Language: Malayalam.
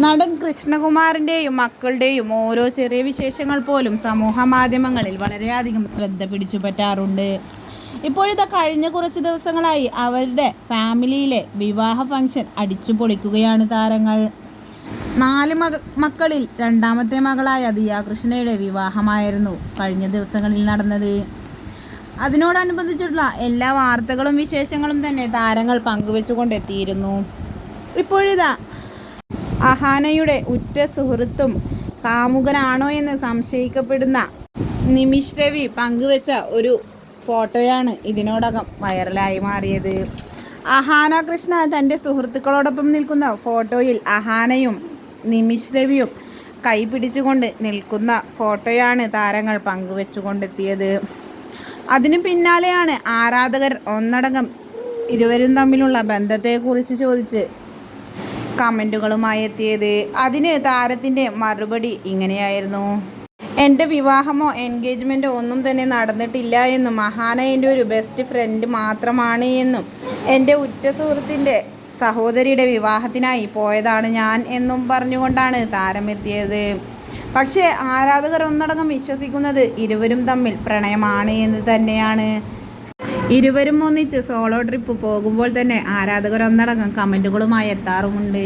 നടൻ കൃഷ്ണകുമാറിന്റെയും മക്കളുടെയും ഓരോ ചെറിയ വിശേഷങ്ങൾ പോലും സമൂഹ മാധ്യമങ്ങളിൽ വളരെയധികം ശ്രദ്ധ പിടിച്ചു പറ്റാറുണ്ട്. ഇപ്പോഴിതാ കഴിഞ്ഞ കുറച്ച് ദിവസങ്ങളായി അവരുടെ ഫാമിലിയിലെ വിവാഹ ഫംഗ്ഷൻ അടിച്ചു പൊളിക്കുകയാണ് താരങ്ങൾ. നാല് മക മക്കളിൽ രണ്ടാമത്തെ മകളായ ദിയാകൃഷ്ണയുടെ വിവാഹമായിരുന്നു കഴിഞ്ഞ ദിവസങ്ങളിൽ നടന്നത്. അതിനോടനുബന്ധിച്ചുള്ള എല്ലാ വാർത്തകളും വിശേഷങ്ങളും തന്നെ താരങ്ങൾ പങ്കുവെച്ചുകൊണ്ടെത്തിയിരുന്നു ഇപ്പോഴിതാ അഹാനയുടെ ഉറ്റ സുഹൃത്തും കാമുകനാണോ എന്ന് സംശയിക്കപ്പെടുന്ന നിമിഷ് രവി പങ്കുവെച്ച ഒരു ഫോട്ടോയാണ് ഇതിനോടകം വൈറലായി മാറിയത്. അഹാന കൃഷ്ണ തന്റെ സുഹൃത്തുക്കളോടൊപ്പം നിൽക്കുന്ന ഫോട്ടോയിൽ അഹാനയും നിമിഷ് രവിയും കൈ പിടിച്ചുകൊണ്ട് നിൽക്കുന്ന ഫോട്ടോയാണ് താരങ്ങൾ പങ്കുവെച്ചുകൊണ്ടെത്തിയത്. അതിനു പിന്നാലെയാണ് ആരാധകർ ഒന്നടങ്കം ഇരുവരും തമ്മിലുള്ള ബന്ധത്തെക്കുറിച്ച് ചോദിച്ച് കമന്റുകളുമായി എത്തിയത്. അതിന് താരത്തിന്റെ മറുപടി ഇങ്ങനെയായിരുന്നു. എന്റെ വിവാഹമോ എൻഗേജ്മെന്റോ ഒന്നും തന്നെ നടന്നിട്ടില്ല എന്നും മഹാന എന്റെ ഒരു ബെസ്റ്റ് ഫ്രണ്ട് മാത്രമാണ് എന്നും എന്റെ ഉറ്റ സുഹൃത്തിന്റെ സഹോദരിയുടെ വിവാഹത്തിനായി പോയതാണ് ഞാൻ എന്നും പറഞ്ഞുകൊണ്ടാണ് താരം എത്തിയത്. പക്ഷേ ആരാധകർ ഒന്നടങ്കം വിശ്വസിക്കുന്നത് ഇരുവരും തമ്മിൽ പ്രണയമാണ് എന്ന് തന്നെയാണ്. ഇരുവരും ഒന്നിച്ച് സോളോ ട്രിപ്പ് പോകുമ്പോൾ തന്നെ ആരാധകർ ഒന്നടങ്കം കമന്റുകളുമായി എത്താറുമുണ്ട്.